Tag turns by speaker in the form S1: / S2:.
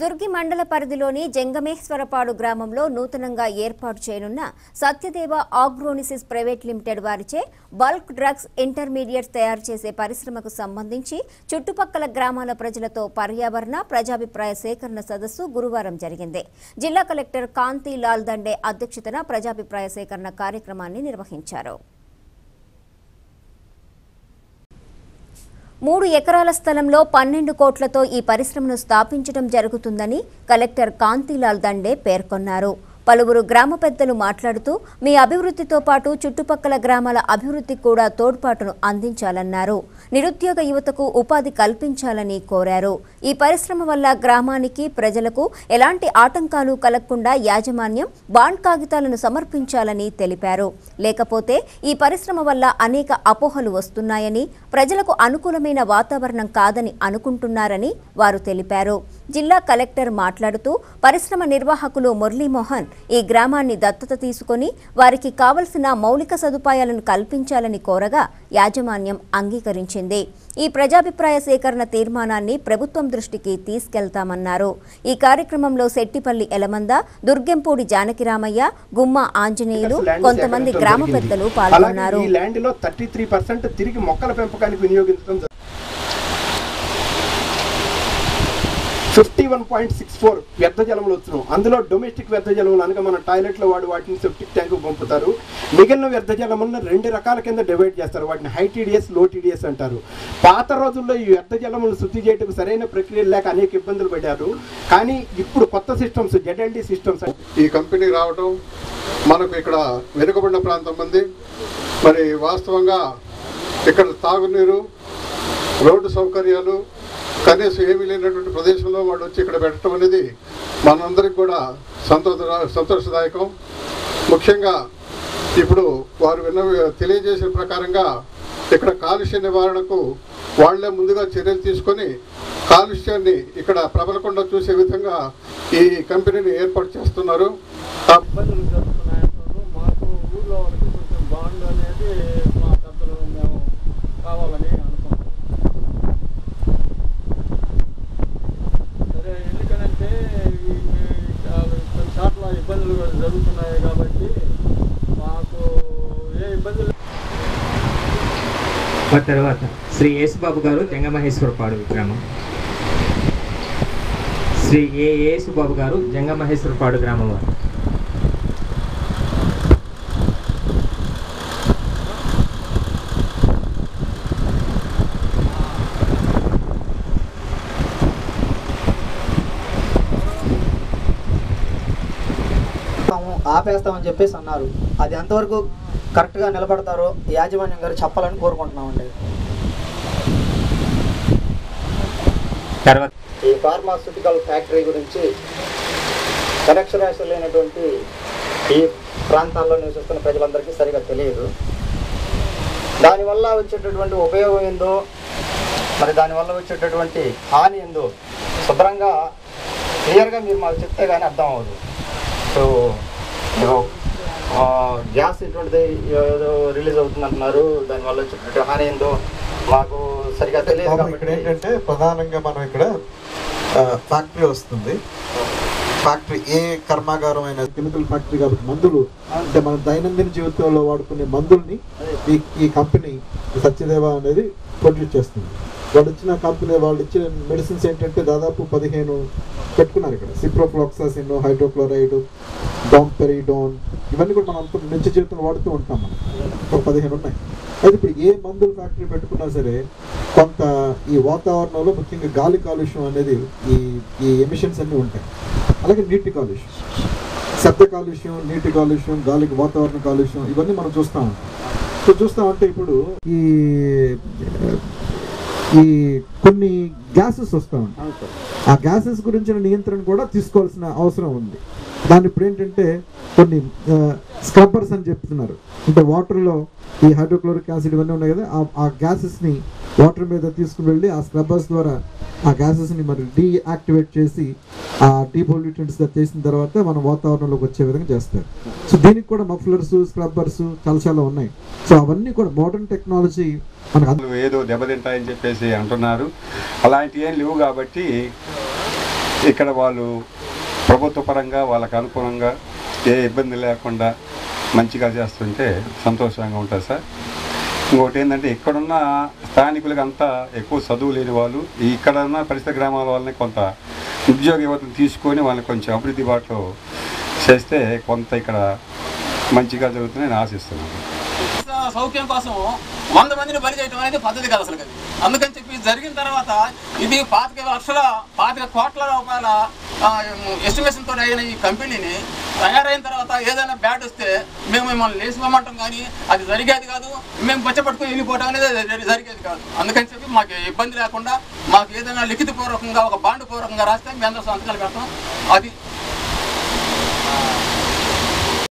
S1: దుర్గి మండల పరిధిలోని జంగమేశ్వరపాడు గ్రామంలో నూతనంగా ఏర్పాటు చేయనున్న సత్యదేవ ఆగ్రోనిసిస్ ప్రైవేట్ లిమిటెడ్ వారిచే బల్క్ డ్రగ్స్ ఇంటర్మీడియట్స్ తయారు చేసే పరిశ్రమకు సంబంధించి చుట్టుపక్కల గ్రామాల ప్రజలతో పర్యావరణ ప్రజాభిప్రాయ సేకరణ సదస్సు గురువారం జరిగింది. జిల్లా కలెక్టర్ కాంతి లాల్ దండే అధ్యక్షతన ప్రజాభిప్రాయ సేకరణ కార్యక్రమాన్ని నిర్వహించారు. మూడు ఎకరాల స్థలంలో పన్నెండు కోట్లతో ఈ పరిశ్రమను స్థాపించడం జరుగుతుందని కలెక్టర్ కాంతిలాల్ దండే పేర్కొన్నారు. పలువురు గ్రామ పెద్దలు మాట్లాడుతూ మీ అభివృద్ధితో పాటు చుట్టుపక్కల గ్రామాల అభివృద్ధికి కూడా తోడ్పాటును అందించాలన్నారు. నిరుద్యోగ యువతకు ఉపాధి కల్పించాలని కోరారు. ఈ పరిశ్రమ వల్ల గ్రామానికి ప్రజలకు ఎలాంటి ఆటంకాలు కలగకుండా యాజమాన్యం బాండ్ కాగితాలను సమర్పించాలని తెలిపారు. లేకపోతే ఈ పరిశ్రమ వల్ల అనేక అపోహలు వస్తున్నాయని ప్రజలకు అనుకూలమైన వాతావరణం కాదని అనుకుంటున్నారని వారు తెలిపారు. జిల్లా కలెక్టర్ మాట్లాడుతూ పరిశ్రమ నిర్వాహకులు మురళీమోహన్ ఈ గ్రామాన్ని దత్తత తీసుకొని వారికి కావలసిన మౌలిక సదుపాయాలను కల్పించాలని కోరగా యాజమాన్యం అంగీకరించింది. ఈ ప్రజాభిప్రాయ సేకరణ తీర్మానాన్ని ప్రభుత్వం దృష్టికి తీసుకెళ్తామన్నారు. ఈ కార్యక్రమంలో శెట్టిపల్లి ఎలమంద దుర్గంపూడి జానకిరామయ్య గుమ్మ ఆంజనేయులు కొంతమంది గ్రామ పెద్దలు పాల్గొన్నారు.
S2: తిరిగి మొక్కల పెంపకానికి వినియోగించడం fifty one point six four వ్యర్థ జలములు వచ్చినాం. అందులో డొమెస్టిక్ వ్యర్థ జలములు అనగా మన టాయిలెట్లో వాడు వాటిని సెప్టిక్ ట్యాంక్ పంపుతారు. మిగిలిన వ్యర్థ జలములను రెండు రకాల కింద డివైడ్ చేస్తారు. వాటిని హై టీడీఎస్లో టీడీఎస్ అంటారు. పాత రోజుల్లో ఈ వ్యర్థ జలములు శుద్ధి చేయటకు సరైన ప్రక్రియ లేక అనేక ఇబ్బందులు పడ్డారు. కానీ ఇప్పుడు కొత్త సిస్టమ్స్ జెడ్ఎల్డి సిస్టమ్స్
S3: ఈ కంపెనీ రావటం మనకు ఇక్కడ వెనుకబడిన ప్రాంతం ఉంది. మరి వాస్తవంగా ఇక్కడ తాగునీరు రోడ్డు సౌకర్యాలు కనీసం ఏమీ లేనటువంటి ప్రదేశంలో వాళ్ళు వచ్చి ఇక్కడ పెట్టడం అనేది మనందరికి కూడా సంతోష సంతోషదాయకం. ముఖ్యంగా ఇప్పుడు వారు విన్న తెలియజేసిన ప్రకారంగా ఇక్కడ కాలుష్య నివారణకు వాళ్ళే ముందుగా చర్యలు తీసుకొని కాలుష్యాన్ని ఇక్కడ ప్రబలకుండా చూసే విధంగా ఈ కంపెనీని ఏర్పాటు చేస్తున్నారు ఆ
S4: ఇబ్బందులు జరుగుతున్నాయంటున్నారు మాకు ఊళ్ళో వాళ్ళకి కొంచెం బాండ్ అనేది మా పెద్దలు మేము కావాలని అనుకుంటున్నాం సరే ఎందుకనంటే ఈ చాలా కొన్ని పనులు జరుగుతున్నాయి కాబట్టి మాకు ఏ ఇబ్బందులు
S5: ఆ తర్వాత శ్రీ యేసుబాబు గారు జంగమహేశ్వరపాడు గ్రామం. శ్రీ ఏ యేసుబాబు గారు జంగమహేశ్వరపాడు గ్రామం వారు.
S6: ఆపేస్తామని చెప్పేసి అన్నారు. అది ఎంతవరకు కరెక్ట్గా నిలబడతారో యాజమాన్యం గారు చెప్పాలని కోరుకుంటున్నామండి. ఈ ఫార్మాస్యూటికల్ ఫ్యాక్టరీ గురించి లేనటువంటి ఈ ప్రాంతాల్లో నివసిస్తున్న ప్రజలందరికీ సరిగా తెలియదు. దానివల్ల వచ్చేటటువంటి ఉపయోగం ఏందో మరి దానివల్ల వచ్చేటటువంటి హాని ఏందో శుభ్రంగా క్లియర్గా మీరు మాకు చెప్తే కానీ అర్థం అవ్వదు. సో గ్యాస్ ఇటువంటిది ఏదో రిలీజ్ అవుతుంది అంటున్నారు దానివల్ల వచ్చేటటువంటి హాని ఏందో మాకు సరిగా తెలియదు
S7: ఇక్కడ ఏంటంటే ప్రధానంగా మనం ఇక్కడ ఫ్యాక్టరీ వస్తుంది. ఫ్యాక్టరీ ఏ కర్మాగారం అయినా కెమికల్ ఫ్యాక్టరీ కాబట్టి మందులు అంటే మన దైనందిన జీవితంలో వాడుకునే మందుల్ని ఈ ఈ కంపెనీ సత్యదేవ అనేది ప్రొడ్యూస్ చేస్తుంది. వాళ్ళు ఇచ్చిన కంపెనీ వాళ్ళు ఇచ్చిన మెడిసిన్స్ ఏంటంటే దాదాపు పదిహేను పెట్టుకున్నారు ఇక్కడ. సిప్రోఫ్లాక్సాసిన్ హైడ్రోక్లోరైడ్ డాంపెరిడోన్ ఇవన్నీ కూడా మనం అనుకున్న నిత్య జీవితంలో వాడుతూ ఉంటాం మనం. ఒక పదిహేను ఉన్నాయి. అయితే ఇప్పుడు ఏ మందుల ఫ్యాక్టరీ పెట్టుకున్నా సరే కొంత ఈ వాతావరణంలో ముఖ్యంగా గాలి కాలుష్యం అనేది ఈ ఈ ఎమిషన్స్ అన్నీ ఉంటాయి. అలాగే నీటి కాలుష్యం. శబ్ద కాలుష్యం నీటి కాలుష్యం గాలికి వాతావరణ కాలుష్యం ఇవన్నీ మనం చూస్తూ ఉంటాం. సో చూస్తూ ఉంటే ఇప్పుడు ఈ ఈ కొన్ని గ్యాసెస్ వస్తూ ఉంటాయి. ఆ గ్యాసెస్ గురించిన నియంత్రణ కూడా తీసుకోవాల్సిన అవసరం ఉంది. దాని ఇప్పుడు ఏంటంటే కొన్ని స్క్రబ్బర్స్ అని చెప్తున్నారు. అంటే వాటర్లో ఈ హైడ్రోక్లోరిక్ యాసిడ్ ఇవన్నీ ఉన్నాయి కదా ఆ- గ్యాసెస్ని వాటర్ మీద తీసుకుని వెళ్ళి ఆ స్క్రబ్బర్స్ ద్వారా ఆ గ్యాసెస్ని మరి డీయాక్టివేట్ చేసి ఆ డీపొల్యూటెంట్స్ చేసిన తర్వాత మన వాతావరణంలోకి వచ్చే విధంగా చేస్తారు. సో దీనికి కూడా మఫ్లర్స్ స్క్రబ్బర్స్ చాలా చాలా ఉన్నాయి. సో అవన్నీ కూడా మోడర్న్ టెక్నాలజీ మనకు
S8: ఏదో దెబ్బతింటాయని చెప్పేసి అంటున్నారు. అలాంటివి ఏం లేవు కాబట్టి ఇక్కడ వాళ్ళు ప్రభుత్వ పరంగా వాళ్ళకు అనుకూలంగా ఏ ఇబ్బంది లేకుండా మంచిగా చేస్తుంటే సంతోషంగా ఉంటుంది సార్. ఇంకోటి ఏంటంటే ఇక్కడున్న స్థానికులకు అంతా ఎక్కువ చదువు లేని వాళ్ళు ఇక్కడ ఉన్న పరిసర గ్రామాల వాళ్ళని కొంత ఉద్యోగ యువతను తీసుకొని వాళ్ళని కొంచెం అభివృద్ధి బాటలో చేస్తే కొంత ఇక్కడ మంచిగా జరుగుతుందని ఆశిస్తున్నాను.
S9: సౌఖ్యం కోసం వంద మందిని బలి చేయడం అనేది పద్ధతి కాదు అసలు అందుకని చెప్పి జరిగిన తర్వాత ఇది పాతిక లక్షల పాతిక కోట్ల రూపాయల ఎస్టిమేషన్తో అయిన ఈ కంపెనీని తయారైన తర్వాత ఏదైనా బ్యాట్ వస్తే మేము మిమ్మల్ని లేచిపోమంటాం కానీ అది జరిగేది కాదు. మేము బచ్చపట్టుకుని వెళ్ళిపోవడం అనేది జరిగేది కాదు. అందుకని చెప్పి మాకు ఇబ్బంది లేకుండా మాకు ఏదైనా లిఖిత పూర్వకంగా ఒక బాండ్ పూర్వకంగా రాస్తే మేము అందరూ సంతకాలు పెడతాం. అది